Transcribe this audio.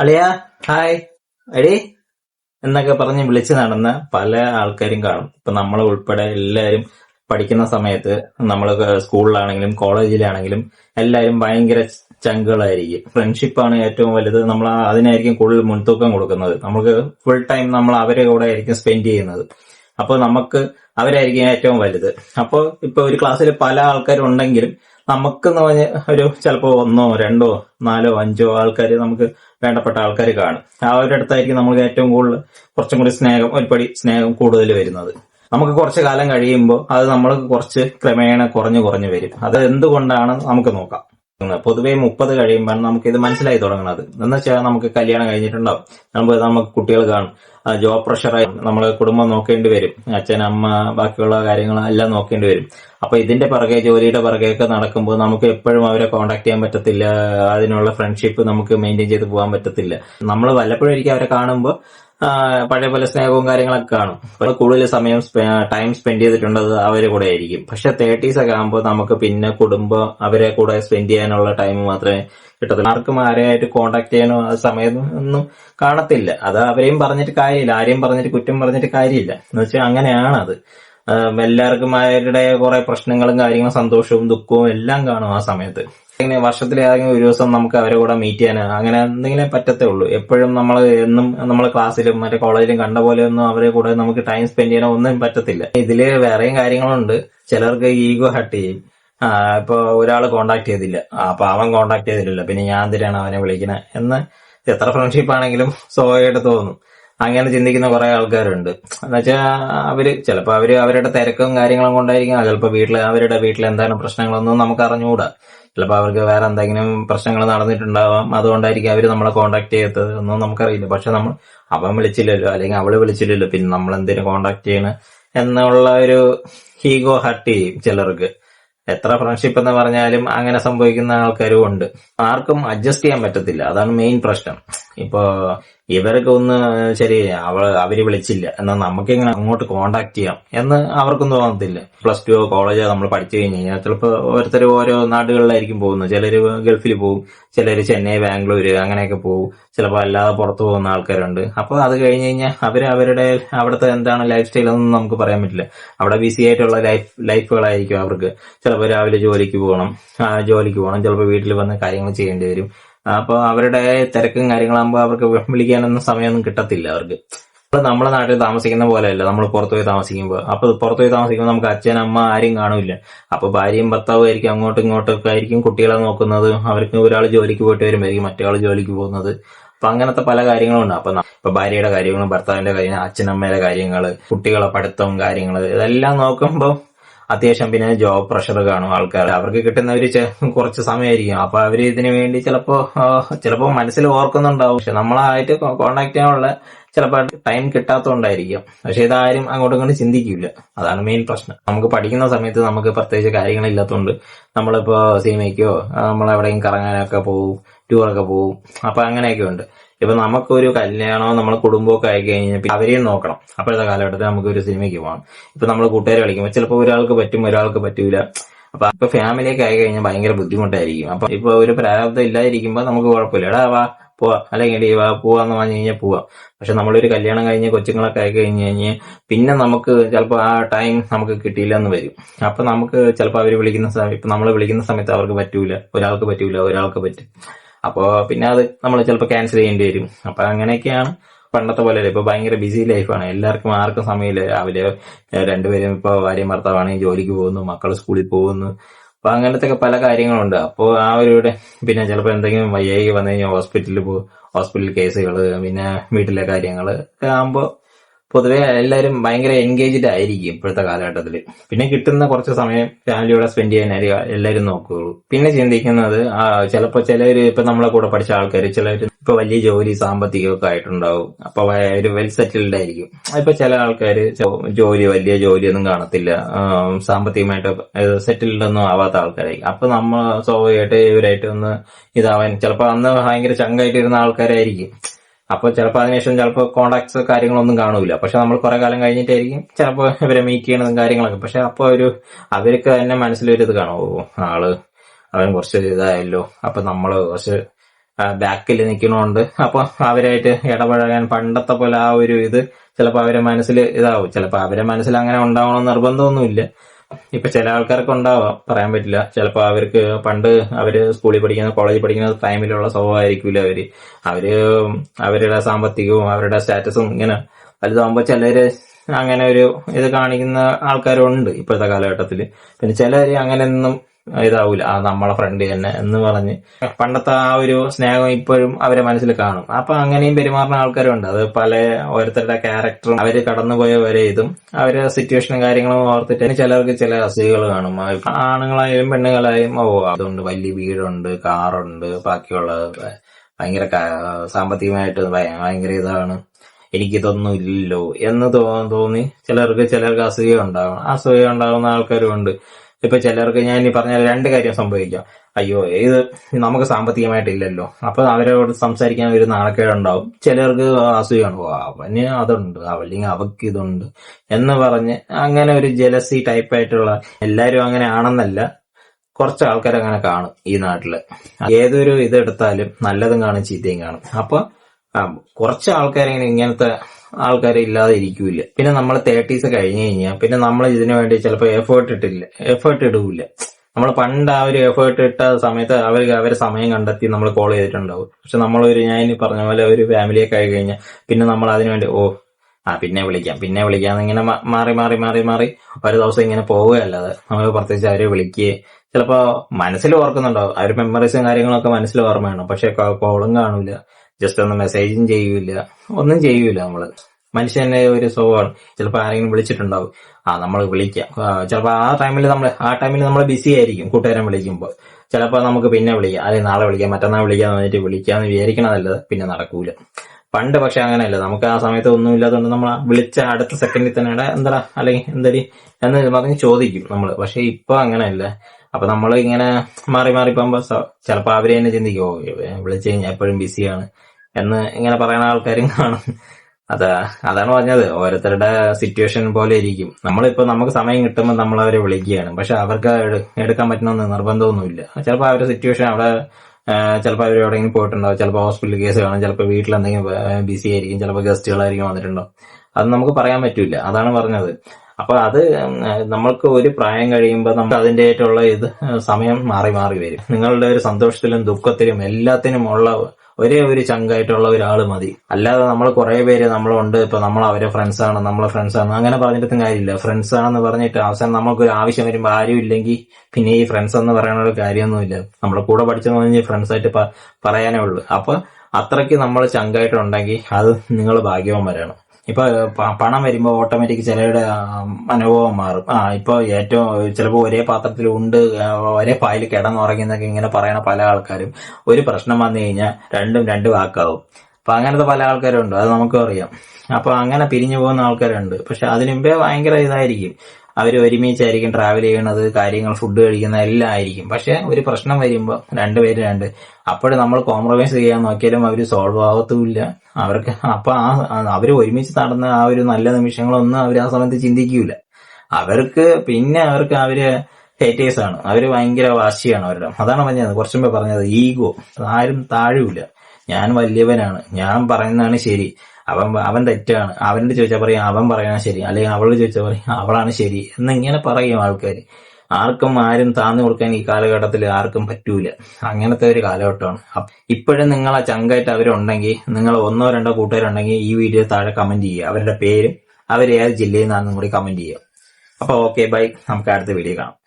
അളിയ ഹായ്. അടി എന്നൊക്കെ പറഞ്ഞ് വിളിച്ചു നടന്ന പല ആൾക്കാരും കാണും. ഇപ്പൊ നമ്മളെ ഉൾപ്പെടെ എല്ലാവരും പഠിക്കുന്ന സമയത്ത് നമ്മൾ സ്കൂളിലാണെങ്കിലും കോളേജിലാണെങ്കിലും എല്ലാവരും ഭയങ്കര ചങ്കുകളായിരിക്കും. ഫ്രണ്ട്ഷിപ്പാണ് ഏറ്റവും വലുത്. നമ്മൾ അതിനായിരിക്കും കൂടുതൽ മുൻതൂക്കം കൊടുക്കുന്നത്. നമുക്ക് ഫുൾ ടൈം നമ്മൾ അവരെ കൂടെ ആയിരിക്കും സ്പെൻഡ് ചെയ്യുന്നത്. അപ്പോൾ നമുക്ക് അവരായിരിക്കും ഏറ്റവും വലുത്. അപ്പോൾ ഇപ്പൊ ഒരു ക്ലാസ്സിൽ പല ആൾക്കാരും ഉണ്ടെങ്കിലും നമുക്കെന്ന് പറഞ്ഞ ഒരു ചിലപ്പോൾ ഒന്നോ രണ്ടോ നാലോ അഞ്ചോ ആൾക്കാർ നമുക്ക് വേണ്ടപ്പെട്ട ആൾക്കാർ കാണും. ഒരു അടുത്തായിരിക്കും നമുക്ക് ഏറ്റവും കൂടുതൽ കുറച്ചും കൂടി സ്നേഹം ഒരുപടി സ്നേഹം കൂടുതൽ വരുന്നത്. നമുക്ക് കുറച്ച് കാലം കഴിയുമ്പോൾ അത് നമ്മൾ കുറച്ച് ക്രമേണ കുറഞ്ഞു കുറഞ്ഞു വരും. അത് എന്തുകൊണ്ടാണ് നമുക്ക് നോക്കാം. പൊതുവേ മുപ്പത് കഴിയുമ്പോൾ നമുക്ക് ഇത് മനസ്സിലായി തുടങ്ങുന്നത്. എന്ന് വെച്ചാൽ നമുക്ക് കല്യാണം കഴിഞ്ഞിട്ടുണ്ടാവും. നമുക്ക് കുട്ടികൾ കാണും. ജോബ് പ്രഷറായി നമ്മൾ കുടുംബം നോക്കേണ്ടി വരും. അച്ഛൻ അമ്മ ബാക്കിയുള്ള കാര്യങ്ങൾ എല്ലാം നോക്കേണ്ടി വരും. അപ്പൊ ഇതിന്റെ പിറകെ ജോലിയുടെ പിറകെയൊക്കെ നടക്കുമ്പോൾ നമുക്ക് എപ്പോഴും അവരെ കോണ്ടാക്ട് ചെയ്യാൻ പറ്റത്തില്ല. അതിനുള്ള ഫ്രണ്ട്ഷിപ്പ് നമുക്ക് മെയിന്റെയിൻ ചെയ്ത് പോകാൻ പറ്റത്തില്ല. നമ്മൾ വല്ലപ്പോഴും അവരെ കാണുമ്പോൾ പഴയ പല സ്നേഹവും കാര്യങ്ങളൊക്കെ കാണും. കൂടുതൽ സമയം ടൈം സ്പെൻഡ് ചെയ്തിട്ടുള്ളത് അവരെ കൂടെ ആയിരിക്കും. പക്ഷെ തേർട്ടീസ് ഒക്കെ ആകുമ്പോൾ നമുക്ക് പിന്നെ കുടുംബം അവരെ കൂടെ സ്പെൻഡ് ചെയ്യാനുള്ള ടൈം മാത്രമേ കിട്ടത്തില്ല ആർക്കും ആരെയായിട്ട് കോണ്ടാക്ട് ചെയ്യാനോ ആ സമയം ഒന്നും കാണത്തില്ല. അത് അവരെയും പറഞ്ഞിട്ട് കാര്യമില്ല. ആരെയും പറഞ്ഞിട്ട് കുറ്റം പറഞ്ഞിട്ട് കാര്യമില്ല. എന്ന് വെച്ചാൽ അങ്ങനെയാണത്. എല്ലാവർക്കും അവരുടെ കുറെ പ്രശ്നങ്ങളും കാര്യങ്ങളും സന്തോഷവും ദുഃഖവും എല്ലാം കാണും ആ സമയത്ത്. ഇങ്ങനെ വർഷത്തിൽ ഏതെങ്കിലും ഒരു ദിവസം നമുക്ക് അവരെ കൂടെ മീറ്റ് ചെയ്യാൻ അങ്ങനെ എന്തെങ്കിലും പറ്റത്തേ ഉള്ളൂ. എപ്പോഴും നമ്മൾ എന്നും നമ്മൾ ക്ലാസ്സിലും മറ്റേ കോളേജിലും കണ്ട പോലെ ഒന്നും അവരെ കൂടെ നമുക്ക് ടൈം സ്പെൻഡ് ചെയ്യാനോ ഒന്നും പറ്റത്തില്ല. ഇതിൽ വേറെയും കാര്യങ്ങളുണ്ട്. ചിലർക്ക് ഈഗോ ഹട്ട് ചെയ്യും. ഇപ്പൊ ഒരാൾ കോണ്ടാക്ട് ചെയ്തില്ല. അപ്പൊ അവൻ കോണ്ടാക്ട് ചെയ്തിട്ടില്ല. പിന്നെ ഞാൻ എന്തിനാണ് അവനെ വിളിക്കുന്നത് എന്ന് എത്ര ഫ്രണ്ട്ഷിപ്പ് ആണെങ്കിലും സ്വാഭാവികമായിട്ട് തോന്നും. അങ്ങനെ ചിന്തിക്കുന്ന കുറെ ആൾക്കാരുണ്ട്. എന്നുവെച്ചാൽ അവർ ചിലപ്പോൾ അവർ അവരുടെ തിരക്കും കാര്യങ്ങളും കൊണ്ടായിരിക്കും. ചിലപ്പോൾ വീട്ടിൽ അവരുടെ വീട്ടിൽ എന്താണ് പ്രശ്നങ്ങളൊന്നും നമുക്ക് അറിഞ്ഞുകൂടാ. ചിലപ്പോൾ അവർക്ക് വേറെ എന്തെങ്കിലും പ്രശ്നങ്ങൾ നടന്നിട്ടുണ്ടാവാം. അതുകൊണ്ടായിരിക്കും അവർ നമ്മളെ കോണ്ടാക്ട് ചെയ്തത് ഒന്നും നമുക്കറിയില്ല. പക്ഷെ നമ്മൾ അവൻ വിളിച്ചില്ലല്ലോ. അല്ലെങ്കിൽ അവൾ വിളിച്ചില്ലല്ലോ. പിന്നെ നമ്മൾ എന്തിനു കോണ്ടാക്ട് ചെയ്യണം എന്നുള്ള ഒരു ഹീഗോ ഹർട്ട് ചെയ്യും ചിലർക്ക്. എത്ര ഫ്രണ്ട്ഷിപ്പ് എന്ന് പറഞ്ഞാലും അങ്ങനെ സംഭവിക്കുന്ന ആൾക്കാരും ഉണ്ട്. ആർക്കും അഡ്ജസ്റ്റ് ചെയ്യാൻ പറ്റത്തില്ല. അതാണ് മെയിൻ പ്രശ്നം. ഇപ്പോ ഇവരൊക്കെ ഒന്ന് ശരി അവൾ അവർ വിളിച്ചില്ല. എന്നാൽ നമുക്ക് എങ്ങനെ അങ്ങോട്ട് കോണ്ടാക്ട് ചെയ്യാം എന്ന് അവർക്കൊന്നും തോന്നത്തില്ല. പ്ലസ് ടു കോളേജോ നമ്മൾ പഠിച്ചു കഴിഞ്ഞ് കഴിഞ്ഞാൽ ചിലപ്പോൾ ഓരോരുത്തർ ഓരോ നാടുകളിലായിരിക്കും പോകുന്നത്. ചിലർ ഗൾഫിൽ പോകും ചിലർ ചെന്നൈ ബാംഗ്ലൂർ അങ്ങനെയൊക്കെ പോകും. ചിലപ്പോൾ അല്ലാതെ പുറത്തു പോകുന്ന ആൾക്കാരുണ്ട്. അപ്പോൾ അത് കഴിഞ്ഞ് കഴിഞ്ഞാൽ അവർ അവരുടെ അവിടുത്തെ എന്താണ് ലൈഫ് സ്റ്റൈൽ എന്നൊന്നും നമുക്ക് പറയാൻ പറ്റില്ല. അവിടെ ബിസി ആയിട്ടുള്ള ലൈഫ് ലൈഫുകളായിരിക്കും അവർക്ക്. ചിലപ്പോൾ രാവിലെ ജോലിക്ക് പോകണം ജോലിക്ക് പോകണം. ചിലപ്പോൾ വീട്ടിൽ വന്ന് കാര്യങ്ങൾ ചെയ്യേണ്ടി വരും. അപ്പൊ അവരുടെ തിരക്കും കാര്യങ്ങളാകുമ്പോൾ അവർക്ക് വിളിക്കാനൊന്നും സമയമൊന്നും കിട്ടത്തില്ല അവർക്ക്. ഇപ്പൊ നമ്മളെ നാട്ടിൽ താമസിക്കുന്ന പോലെയല്ല. നമ്മൾ പുറത്തു പോയി താമസിക്കുമ്പോൾ അപ്പൊ പുറത്തു പോയി താമസിക്കുമ്പോൾ നമുക്ക് അച്ഛൻ അമ്മ ആരും കാണില്ല. അപ്പൊ ഭാര്യയും ഭർത്താവും ആയിരിക്കും അങ്ങോട്ടും ഇങ്ങോട്ടും ഒക്കെ ആയിരിക്കും കുട്ടികളെ നോക്കുന്നത്. അവർക്ക് ഒരാൾ ജോലിക്ക് പോയിട്ട് വരുമായിരിക്കും മറ്റേ ജോലിക്ക് പോകുന്നത്. അപ്പൊ അങ്ങനത്തെ പല കാര്യങ്ങളുണ്ട്. അപ്പൊ ഇപ്പൊ ഭാര്യയുടെ കാര്യങ്ങളും ഭർത്താവിന്റെ കാര്യങ്ങൾ അച്ഛനമ്മയുടെ കാര്യങ്ങൾ കുട്ടികളെ പഠിത്തവും കാര്യങ്ങൾ ഇതെല്ലാം നോക്കുമ്പോൾ അത്യാവശ്യം പിന്നെ ജോബ് പ്രഷർ കാണും ആൾക്കാർ അവർക്ക് കിട്ടുന്ന ഒരു കുറച്ച് സമയമായിരിക്കും അപ്പൊ അവർ ഇതിനു വേണ്ടി ചിലപ്പോ ചിലപ്പോ മനസ്സിൽ ഓർക്കുന്നുണ്ടാവും. പക്ഷെ നമ്മളായിട്ട് കോണ്ടാക്ട് ചെയ്യാനുള്ള ചിലപ്പോൾ ടൈം കിട്ടാത്തതുകൊണ്ടായിരിക്കും പക്ഷെ ഇതാരും അങ്ങോട്ടും ഇങ്ങോട്ടും ചിന്തിക്കില്ല അതാണ് മെയിൻ പ്രശ്നം. നമുക്ക് പഠിക്കുന്ന സമയത്ത് നമുക്ക് പ്രത്യേകിച്ച് കാര്യങ്ങളില്ലാത്തതുകൊണ്ട് നമ്മളിപ്പോ സിനിമയ്ക്കോ നമ്മളെവിടെയും കറങ്ങാനൊക്കെ പോവും ടൂറൊക്കെ പോവും. അപ്പൊ അങ്ങനെയൊക്കെ ഉണ്ട്. ഇപ്പൊ നമുക്കൊരു കല്യാണമോ നമ്മളെ കുടുംബമൊക്കെ ആയി കഴിഞ്ഞാൽ അവരെയും നോക്കണം. അപ്പോഴത്തെ കാലഘട്ടത്തിൽ നമുക്ക് ഒരു സിനിമയ്ക്ക് പോകണം ഇപ്പൊ നമ്മൾ കൂട്ടുകാരെ കളിക്കുമ്പോൾ ചിലപ്പോൾ ഒരാൾക്ക് പറ്റും ഒരാൾക്ക് പറ്റൂല. അപ്പൊ ഇപ്പൊ ഫാമിലിയൊക്കെ ആയി കഴിഞ്ഞാൽ ഭയങ്കര ബുദ്ധിമുട്ടായിരിക്കും. അപ്പൊ ഇപ്പൊ ഒരു പ്രാരബ്ധം ഇല്ലാതിരിക്കുമ്പോൾ നമുക്ക് കുഴപ്പമില്ല. എടാ വാ പോവാ. അല്ലെങ്കിൽ വാ പോവാന്ന് പറഞ്ഞു കഴിഞ്ഞാൽ പോവാം. പക്ഷെ നമ്മളൊരു കല്യാണം കഴിഞ്ഞ് കൊച്ചുങ്ങളൊക്കെ ആയി കഴിഞ്ഞ് കഴിഞ്ഞ് പിന്നെ നമുക്ക് ചിലപ്പോൾ ആ ടൈം നമുക്ക് കിട്ടിയില്ല എന്ന് വരും. അപ്പൊ നമുക്ക് ചിലപ്പോൾ അവർ വിളിക്കുന്ന സമയം ഇപ്പൊ നമ്മൾ വിളിക്കുന്ന സമയത്ത് അവർക്ക് പറ്റൂല. ഒരാൾക്ക് പറ്റൂല ഒരാൾക്ക് പറ്റും. അപ്പോ പിന്നെ അത് നമ്മൾ ചിലപ്പോൾ ക്യാൻസൽ ചെയ്യേണ്ടി വരും. അപ്പൊ അങ്ങനെയൊക്കെയാണ് പണ്ടത്തെ പോലെ ഇപ്പൊ ഭയങ്കര ബിസി ലൈഫാണ് എല്ലാവർക്കും ആർക്കും സമയമില്ല. രാവിലെ രണ്ടുപേരും ഇപ്പൊ ഭാര്യ ഭർത്താവാണെങ്കിൽ ജോലിക്ക് പോകുന്നു മക്കൾ സ്കൂളിൽ പോകുന്നു. അപ്പൊ അങ്ങനത്തെ പല കാര്യങ്ങളുണ്ട്. അപ്പോൾ ആ ഒരു പിന്നെ ചിലപ്പോൾ എന്തെങ്കിലും വയ്യായി വന്നു കഴിഞ്ഞാൽ ഹോസ്പിറ്റലിൽ പോകും ഹോസ്പിറ്റൽ കേസുകൾ പിന്നെ വീട്ടിലെ കാര്യങ്ങൾ ഒക്കെ ആകുമ്പോൾ പൊതുവെ എല്ലാവരും ഭയങ്കര എൻഗേജ്ഡ് ആയിരിക്കും ഇപ്പോഴത്തെ കാലഘട്ടത്തിൽ. പിന്നെ കിട്ടുന്ന കുറച്ച് സമയം ഫാമിലിയോടെ സ്പെൻഡ് ചെയ്യാനായിരിക്കും എല്ലാവരും നോക്കുകയുള്ളൂ. പിന്നെ ചിന്തിക്കുന്നത് ചിലപ്പോൾ ചിലർ ഇപ്പൊ നമ്മളെ കൂടെ പഠിച്ച ആൾക്കാർ ചിലർ ഇപ്പൊ വലിയ ജോലി സാമ്പത്തികമൊക്കെ ആയിട്ടുണ്ടാവും. അപ്പൊ ഒരു വെൽ സെറ്റിൽഡ് ആയിരിക്കും. ഇപ്പൊ ചില ആൾക്കാർ ജോലി വലിയ ജോലിയൊന്നും കാണത്തില്ല. സാമ്പത്തികമായിട്ട് സെറ്റിൽഡ് ഒന്നും ആവാത്ത ആൾക്കാരായിരിക്കും. അപ്പൊ നമ്മൾ സ്വാഭാവികമായിട്ട് ഇവരായിട്ട് ഒന്ന് ഇതാവാൻ ചിലപ്പോൾ അന്ന് ഭയങ്കര ചങ്കായിട്ടിരുന്ന ആൾക്കാരായിരിക്കും. അപ്പോൾ ചിലപ്പോൾ അതിനുശേഷം ചിലപ്പോൾ കോണ്ടാക്ട്സ് കാര്യങ്ങളൊന്നും കാണൂല. പക്ഷെ നമ്മൾ കുറെ കാലം കഴിഞ്ഞിട്ടായിരിക്കും ചിലപ്പോൾ ഇവരെ മീറ്റ് ചെയ്യണതും കാര്യങ്ങളൊക്കെ. പക്ഷെ അപ്പോൾ ഒരു അവർക്ക് തന്നെ മനസ്സിലൊരു ഇത് കാണും ആൾ അവൻ കുറച്ച് ഇതായല്ലോ. അപ്പൊ നമ്മൾ കുറച്ച് ബാക്കിൽ നിൽക്കണോണ്ട് അപ്പൊ അവരായിട്ട് ഇടപഴകാൻ പണ്ടത്തെ പോലെ ആ ഒരു ഇത് ചിലപ്പോൾ അവരെ മനസ്സിൽ ഇതാവും. ചിലപ്പോൾ അവരെ മനസ്സിൽ അങ്ങനെ ഉണ്ടാവണമെന്ന് നിർബന്ധമൊന്നുമില്ല. ഇപ്പൊ ചില ആൾക്കാർക്ക് ഉണ്ടാവാം. പറയാൻ പറ്റില്ല. ചിലപ്പോൾ അവർക്ക് പണ്ട് അവർ സ്കൂളിൽ പഠിക്കുന്ന കോളേജിൽ പഠിക്കുന്ന ടൈമിലുള്ള സ്വഭാവമായിരിക്കില്ല അവർ. അവർ അവരുടെ സാമ്പത്തികവും അവരുടെ സ്റ്റാറ്റസും ഇങ്ങനെ വലുതാകുമ്പോൾ ചിലര് അങ്ങനെ ഒരു ഇത് കാണിക്കുന്ന ആൾക്കാരുണ്ട് ഇപ്പോഴത്തെ കാലഘട്ടത്തിൽ പിന്നെ ചിലര് അങ്ങനെയൊന്നും ഇതാവൂല. ആ നമ്മളെ ഫ്രണ്ട് തന്നെ എന്ന് പറഞ്ഞ് പണ്ടത്തെ ആ ഒരു സ്നേഹം ഇപ്പോഴും അവരെ മനസ്സിൽ കാണും. അപ്പൊ അങ്ങനെയും പെരുമാറുന്ന ആൾക്കാരുണ്ട്. അത് പല ഓരോരുത്തരുടെ ക്യാരക്ടറും അവർ കടന്നുപോയ ഓരോ ഇതും അവരെ സിറ്റുവേഷനും കാര്യങ്ങളും ഓർത്തിട്ട് ചിലർക്ക് ചില അസുഖങ്ങൾ കാണും. ആണുങ്ങളായാലും പെണ്ണുങ്ങളായാലും ഓ അതുകൊണ്ട് വലിയ വീടുണ്ട് കാറുണ്ട് ബാക്കിയുള്ള ഭയങ്കര സാമ്പത്തികമായിട്ട് ഭയ- ഭയങ്കര ഇതാണ്. എനിക്കിതൊന്നും ഇല്ലല്ലോ എന്ന് തോന്നി ചിലർക്ക് ചിലർക്ക് അസൂയ ഉണ്ടാകും അസൂയ ഉണ്ടാകുന്ന ആൾക്കാരും ഉണ്ട്. ഇപ്പൊ ചിലർക്ക് ഞാൻ ഇനി പറഞ്ഞ രണ്ട് കാര്യം സംഭവിക്കാം. അയ്യോ ഇത് നമുക്ക് സാമ്പത്തികമായിട്ടില്ലല്ലോ അപ്പൊ അവരോട് സംസാരിക്കാൻ ഒരു നാണക്കേടുണ്ടാവും ചിലർക്ക് ഓ അവന് അതുണ്ട് അല്ലെങ്കിൽ അവക്ക് ഇതുണ്ട് എന്ന് പറഞ്ഞ് അങ്ങനെ ഒരു ജലസി ടൈപ്പ് ആയിട്ടുള്ള എല്ലാരും അങ്ങനെ ആണെന്നല്ല കുറച്ച് ആൾക്കാർ അങ്ങനെ കാണും ഈ നാട്ടിൽ. ഏതൊരു ഇതെടുത്താലും നല്ലതും കാണും ചീത്തയും കാണും. അപ്പൊ കുറച്ച് ആൾക്കാരിങ്ങനെ ഇങ്ങനത്തെ ആൾക്കാർ ഇല്ലാതെ ഇരിക്കൂല പിന്നെ നമ്മൾ തേർട്ടീസ് കഴിഞ്ഞു കഴിഞ്ഞാൽ പിന്നെ നമ്മൾ ഇതിനു വേണ്ടി ചിലപ്പോൾ എഫേർട്ട് ഇട്ടില്ല. എഫേർട്ട് ഇടൂല നമ്മൾ പണ്ട് ആ ഒരു എഫേർട്ട് ഇട്ട സമയത്ത് അവർ അവരെ സമയം കണ്ടെത്തി നമ്മൾ കോൾ ചെയ്തിട്ടുണ്ടാവും. പക്ഷെ നമ്മളൊരു ഞാൻ പറഞ്ഞ പോലെ ഒരു ഫാമിലിയൊക്കെ ആയി കഴിഞ്ഞാൽ പിന്നെ നമ്മൾ അതിനു വേണ്ടി ഓ ആ പിന്നെ വിളിക്കാം പിന്നെ വിളിക്കാം ഇങ്ങനെ മാറി മാറി മാറി മാറി ഒരു ദിവസം ഇങ്ങനെ പോവുകയല്ലാതെ നമ്മൾ പ്രത്യേകിച്ച് അവരെ വിളിക്കുകയെ ചിലപ്പോ മനസ്സിൽ ഓർക്കുന്നുണ്ടാവും. അവർ മെമ്മറീസും കാര്യങ്ങളൊക്കെ മനസ്സിൽ ഓർമ്മയാണ് പക്ഷെ കോളും കാണൂല. ജസ്റ്റ് ഒന്ന് മെസ്സേജും ചെയ്യൂല. ഒന്നും ചെയ്യൂല നമ്മൾ. മനുഷ്യന്റെ ഒരു സ്വഭാവമാണ്. ചിലപ്പോൾ ആരെങ്കിലും വിളിച്ചിട്ടുണ്ടാവും. ആ നമ്മൾ വിളിക്കാം. ചിലപ്പോൾ ആ ടൈമിൽ നമ്മൾ ആ ടൈമിൽ നമ്മൾ ബിസി ആയിരിക്കും കൂട്ടുകാരൻ വിളിക്കുമ്പോൾ ചിലപ്പോൾ നമുക്ക് പിന്നെ വിളിക്കാം. അല്ലെങ്കിൽ നാളെ വിളിക്കാം മറ്റന്നാൾ വിളിക്കാന്ന് പറഞ്ഞിട്ട് വിളിക്കാന്ന് വിചാരിക്കണതല്ല പിന്നെ നടക്കൂല. പണ്ട് പക്ഷെ അങ്ങനെയല്ല. നമുക്ക് ആ സമയത്ത് ഒന്നും ഇല്ലാത്തതുകൊണ്ട് നമ്മൾ വിളിച്ച അടുത്ത സെക്കൻഡിൽ തന്നെ എടാ എന്താടാ അല്ലെങ്കിൽ എന്തടി എന്ന് പറഞ്ഞ് ചോദിക്കും നമ്മൾ പക്ഷെ ഇപ്പൊ അങ്ങനെയല്ല. അപ്പൊ നമ്മൾ ഇങ്ങനെ മാറി മാറി പോകുമ്പോ ചിലപ്പോ അവർ തന്നെ ചിന്തിക്കും വിളിച്ചു കഴിഞ്ഞാൽ എപ്പോഴും ബിസിയാണ് എന്ന് ഇങ്ങനെ പറയുന്ന ആൾക്കാരും കാണും. അതാ അതാണ് പറഞ്ഞത്. ഓരോരുത്തരുടെ സിറ്റുവേഷൻ പോലെ ഇരിക്കും. നമ്മളിപ്പോ നമുക്ക് സമയം കിട്ടുമ്പോൾ നമ്മൾ അവരെ വിളിക്കുകയാണ്. പക്ഷെ അവർക്ക് എടു- എടുക്കാൻ പറ്റണമെന്ന് നിർബന്ധമൊന്നുമില്ല. ചിലപ്പോൾ അവരുടെ സിറ്റുവേഷൻ അവിടെ ചിലപ്പോൾ അവർ എവിടെയെങ്കിലും പോയിട്ടുണ്ടാവും. ചിലപ്പോൾ ഹോസ്പിറ്റൽ കേസ് കാണും. ചിലപ്പോൾ വീട്ടിൽ എന്തെങ്കിലും ബിസി ആയിരിക്കും. ചിലപ്പോൾ ഗസ്റ്റുകളായിരിക്കും വന്നിട്ടുണ്ടാവും. അത് നമുക്ക് പറയാൻ പറ്റില്ല അതാണ് പറഞ്ഞത്. അപ്പൊ അത് നമ്മൾക്ക് ഒരു പ്രായം കഴിയുമ്പോൾ നമുക്ക് അതിന്റെതായിട്ടുള്ള ഇത് സമയം മാറി മാറി വരും. നിങ്ങളുടെ ഒരു സന്തോഷത്തിലും ദുഃഖത്തിലും എല്ലാത്തിനും ഉള്ള ഒരേ ഒരു ചങ്കായിട്ടുള്ള ഒരാൾ മതി. അല്ലാതെ നമ്മൾ കുറെ പേര് നമ്മളുണ്ട് ഇപ്പൊ നമ്മൾ അവരെ ഫ്രണ്ട്സ് ആണ് നമ്മളെ ഫ്രണ്ട്സ് ആണ് അങ്ങനെ പറഞ്ഞിട്ടും കാര്യമില്ല. ഫ്രണ്ട്സ് ആണെന്ന് പറഞ്ഞിട്ട് അവസാനം നമുക്ക് ഒരു ആവശ്യം വരുമ്പോൾ ആരും ഇല്ലെങ്കിൽ പിന്നെ ഈ ഫ്രണ്ട്സ് എന്ന് പറയുന്ന ഒരു കാര്യമൊന്നുമില്ല. നമ്മളെ കൂടെ പഠിച്ചെന്ന് പറഞ്ഞാൽ ഫ്രണ്ട്സ് ആയിട്ട് പറയാനേ ഉള്ളൂ. അപ്പൊ അത്രയ്ക്ക് നമ്മൾ ചങ്കായിട്ടുണ്ടെങ്കിൽ അത് നിങ്ങൾ ഭാഗ്യവാന്മാരാണ്. ഇപ്പൊ പണം വരുമ്പോൾ ഓട്ടോമാറ്റിക് ചിലരുടെ അനുഭവം മാറും. ആ ഇപ്പൊ ഏറ്റവും ചിലപ്പോൾ ഒരേ പാത്രത്തിൽ ഉണ്ട് ഒരേ പായിൽ കിടന്നുറങ്ങുന്നൊക്കെ ഇങ്ങനെ പറയണ പല ആൾക്കാരും ഒരു പ്രശ്നം വന്നു കഴിഞ്ഞാൽ രണ്ടും രണ്ട് വാക്കാവും. അപ്പൊ അങ്ങനത്തെ പല ആൾക്കാരും ഉണ്ട് അത് നമുക്കും അറിയാം. അപ്പൊ അങ്ങനെ പിരിഞ്ഞു പോകുന്ന ആൾക്കാരുണ്ട്. പക്ഷെ അതിനുമ്പേ ഭയങ്കര ഇതായിരിക്കും. അവർ ഒരുമിച്ചായിരിക്കും ട്രാവൽ ചെയ്യണത് കാര്യങ്ങൾ ഫുഡ് കഴിക്കുന്ന എല്ലാം ആയിരിക്കും. പക്ഷെ ഒരു പ്രശ്നം വരുമ്പോൾ രണ്ടുപേര് രണ്ട് അപ്പോൾ നമ്മൾ കോംപ്രമൈസ് ചെയ്യാൻ നോക്കിയാലും അവർ സോൾവ് ആവത്തുമില്ല. അവർക്ക് അപ്പൊ ആ അവർ ഒരുമിച്ച് നടന്ന ആ ഒരു നല്ല നിമിഷങ്ങളൊന്നും അവർ ആ സമയത്ത് ചിന്തിക്കൂല. അവർക്ക് പിന്നെ അവർക്ക് അവർ ഹേറ്റേഴ്സ് ആണ്. അവർ ഭയങ്കര വാശിയാണ് അവരുടെ. അതാണ് പറഞ്ഞത് കുറച്ചു പറഞ്ഞത് ഈഗോ ആരും താഴൂല ഞാൻ വലിയവനാണ്. ഞാൻ പറയുന്നതാണ് ശരി. അവൻ അവൻ തെറ്റാണ്. അവനോട് ചോദിച്ചാൽ പറയും അവൻ പറയണ ശരി. അല്ലെങ്കിൽ അവളോട് ചോദിച്ചാൽ പറയും അവളാണ് ശരി. എന്നിങ്ങനെ പറയും ആൾക്കാർ ആർക്കും ആരും താന്നു കൊടുക്കാൻ ഈ കാലഘട്ടത്തിൽ ആർക്കും പറ്റൂല. അങ്ങനത്തെ ഒരു കാലഘട്ടമാണ്. ഇപ്പോഴും നിങ്ങൾ ആ ചങ്കായിട്ട് അവരുണ്ടെങ്കിൽ നിങ്ങൾ ഒന്നോ രണ്ടോ കൂട്ടുകാരുണ്ടെങ്കിൽ ഈ വീഡിയോ താഴെ കമന്റ് ചെയ്യുക. അവരുടെ പേരും അവർ ഏത് ജില്ലയിൽ നിന്നാണെന്നും കൂടി കമന്റ് ചെയ്യുക. അപ്പൊ ഓക്കെ ബൈ നമുക്ക് അടുത്ത വീഡിയോ കാണാം.